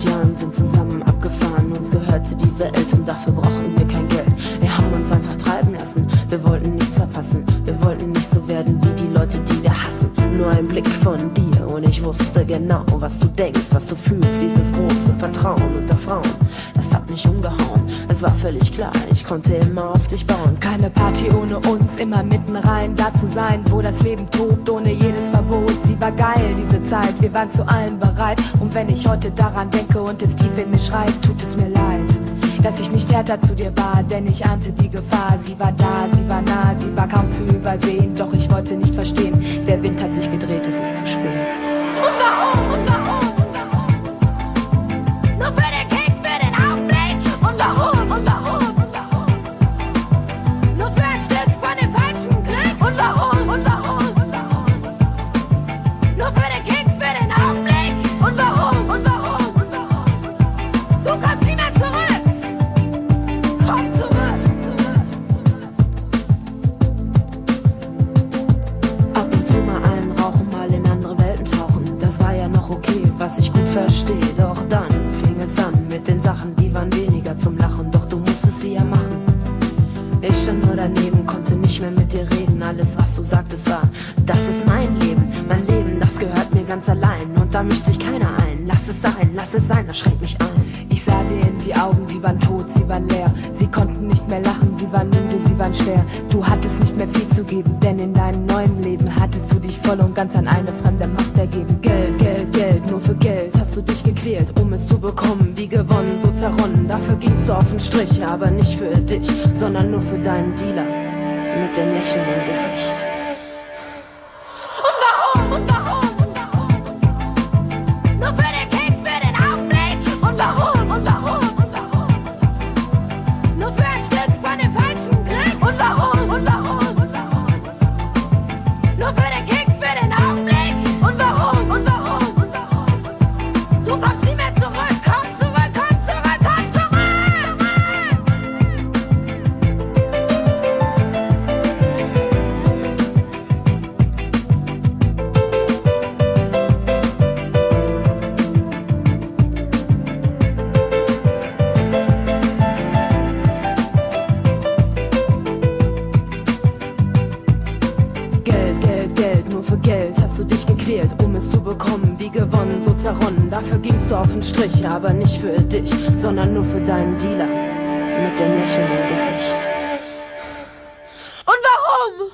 100 Jahren sind zusammen abgefahren. Uns gehörte die Welt und dafür brauchten wir kein Geld. Wir haben uns einfach treiben lassen. Wir wollten nichts verpassen. Wir wollten nicht so werden wie die Leute, die wir hassen. Nur ein Blick von dir und ich wusste genau, was du denkst, was du fühlst. Dieses große Vertrauen unter Frauen, das hat mich umgehauen. Es war völlig klar, ich konnte immer auf dich bauen. Keine Party ohne uns, immer mitten rein, da zu sein, wo das Leben tobt, ohne jedes Verbot war geil, diese Zeit, wir waren zu allem bereit. Und wenn ich heute daran denke und es tief in mir schreit, tut es mir leid dass ich nicht härter zu dir war, denn ich ahnte die Gefahr. Sie war da, sie war nah, sie war kaum zu übersehen, doch ich wollte nicht verstehen. Der Wind hat sich daneben, konnte nicht mehr mit dir reden. Alles, was du sagtest, war, das ist mein Leben. Mein Leben, das gehört mir ganz allein. Und da mischt sich keiner ein. Lass es sein, lass es sein, das schränkt mich ein. Ich sah dir in die Augen, sie waren tot, sie waren leer. Sie konnten nicht mehr lachen, sie waren müde, sie waren schwer. Du hattest nicht mehr viel zu geben, denn in deinem neuen Leben hattest du dich voll und ganz an eine fremde bekommen. Wie gewonnen, so zerronnen. Dafür gingst du auf den Strich, aber nicht für dich, sondern nur für deinen Dealer. Mit dem Lächeln im Gesicht. Gewonnen, so zerronnen. Dafür gingst du auf den Strich, aber nicht für dich, sondern nur für deinen Dealer. Mit dem Lächeln im Gesicht. Und warum?